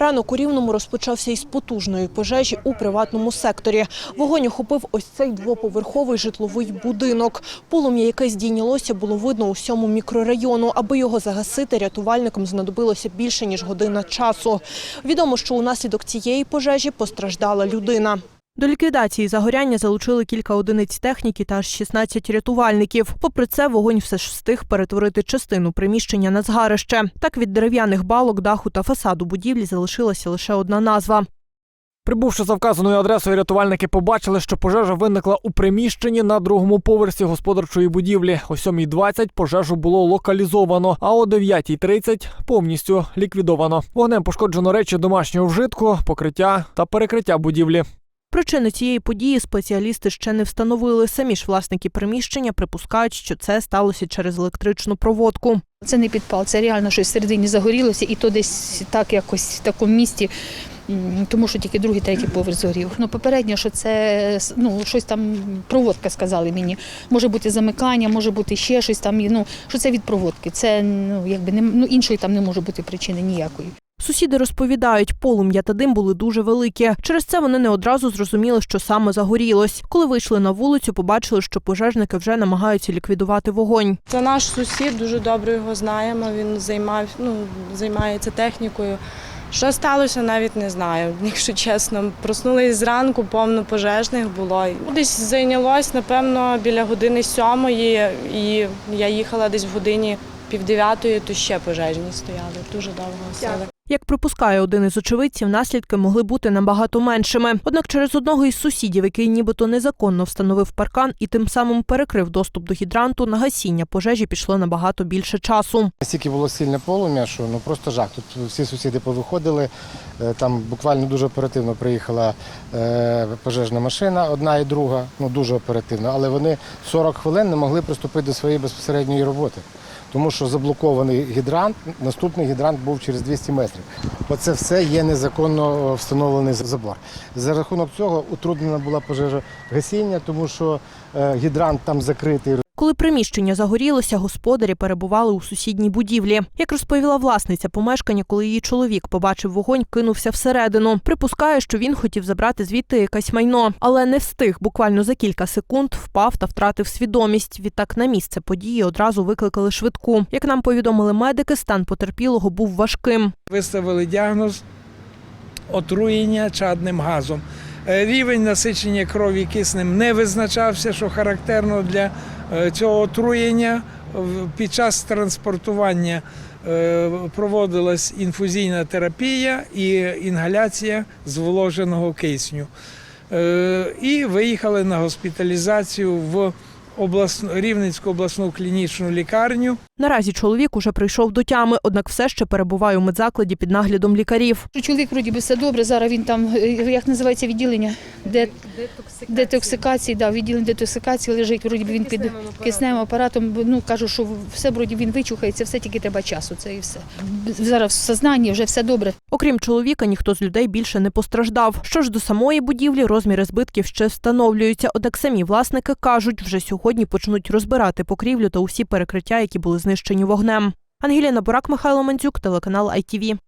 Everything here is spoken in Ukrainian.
Ранок у Рівному розпочався із потужної пожежі у приватному секторі. Вогонь охопив ось цей двоповерховий житловий будинок. Полум'я, яке здійнялося, було видно усьому мікрорайону. Аби його загасити, рятувальникам знадобилося більше, ніж година часу. Відомо, що унаслідок цієї пожежі постраждала людина. До ліквідації загоряння залучили кілька одиниць техніки та аж 16 рятувальників. Попри це, вогонь все ж встиг перетворити частину приміщення на згарище. Так від дерев'яних балок, даху та фасаду будівлі залишилася лише одна назва. Прибувши за вказаною адресою, рятувальники побачили, що пожежа виникла у приміщенні на другому поверсі господарчої будівлі. О 7.20 пожежу було локалізовано, а о 9.30 повністю ліквідовано. Вогнем пошкоджено речі домашнього вжитку, покриття та перекриття будівлі. Причини цієї події спеціалісти ще не встановили. Самі ж власники приміщення припускають, що це сталося через електричну проводку. Це не підпал, це реально щось всередині загорілося, і то десь так якось в такому місті, тому що тільки другий, третій поверх згорів. Ну, попередньо, що це ну, щось там проводка сказали мені. Може бути замикання, може бути ще щось там. Ну, що це від проводки. Це ну, якби не ну, іншої там не може бути причини ніякої. Сусіди розповідають, полум'я та дим були дуже великі. Через це вони не одразу зрозуміли, що саме загорілось. Коли вийшли на вулицю, побачили, що пожежники вже намагаються ліквідувати вогонь. Це наш сусід, дуже добре його знаємо. Він займав, ну, займається технікою. Що сталося, навіть не знаю, якщо чесно. Проснулись зранку, повно пожежних було. Десь зайнялось, напевно, біля години сьомої, і я їхала десь в годині півдев'ятої, то ще пожежні стояли. Дуже довго сили. Як припускає один із очевидців, наслідки могли бути набагато меншими. Однак через одного із сусідів, який нібито незаконно встановив паркан і тим самим перекрив доступ до гідранту, на гасіння пожежі пішло набагато більше часу. Настільки було сильне полум'я, що ну просто жах. Тут всі сусіди повиходили. е, Там буквально дуже оперативно приїхала е, пожежна машина, одна і друга, ну дуже оперативно, але вони 40 хвилин не могли приступити до своєї безпосередньої роботи. Тому що заблокований гідрант, наступний гідрант був через 200 метрів. Оце все є незаконно встановлений забор. За рахунок цього утруднена була пожежа гасіння, тому що е, гідрант там закритий. Коли приміщення загорілося, господарі перебували у сусідній будівлі. Як розповіла власниця помешкання, коли її чоловік побачив вогонь, кинувся всередину. Припускає, що він хотів забрати звідти якесь майно, але не встиг. Буквально за кілька секунд впав та втратив свідомість. Відтак на місце події одразу викликали швидку. Як нам повідомили медики, стан потерпілого був важким. Виставили діагноз отруєння чадним газом. Е, Рівень насичення крові киснем не визначався, що характерно для е, цього отруєння. Під час транспортування е, проводилась інфузійна терапія і інгаляція зволоженого кисню. І виїхали на госпіталізацію в обласну, Рівненську обласну клінічну лікарню. Наразі чоловік уже прийшов до тями, однак все ще перебуває у медзакладі під наглядом лікарів. Чоловік вроді би все добре. Зараз він там, е, як називається відділення? Де... Детоксикації, да, відділення детоксикації лежить, вроді він під кисневим апаратом. Ну кажу, що все вроді він вичухається, все тільки треба часу. Це і все. Зараз в сознанні вже все добре. Окрім чоловіка, ніхто з людей більше не постраждав. Що ж до самої будівлі, розміри збитків ще встановлюються. Однак самі власники кажуть, вже сьогодні почнуть розбирати покрівлю та усі перекриття, які були знищені вогнем. Ангеліна Бурак, Михайло Мандзюк, телеканал ITV.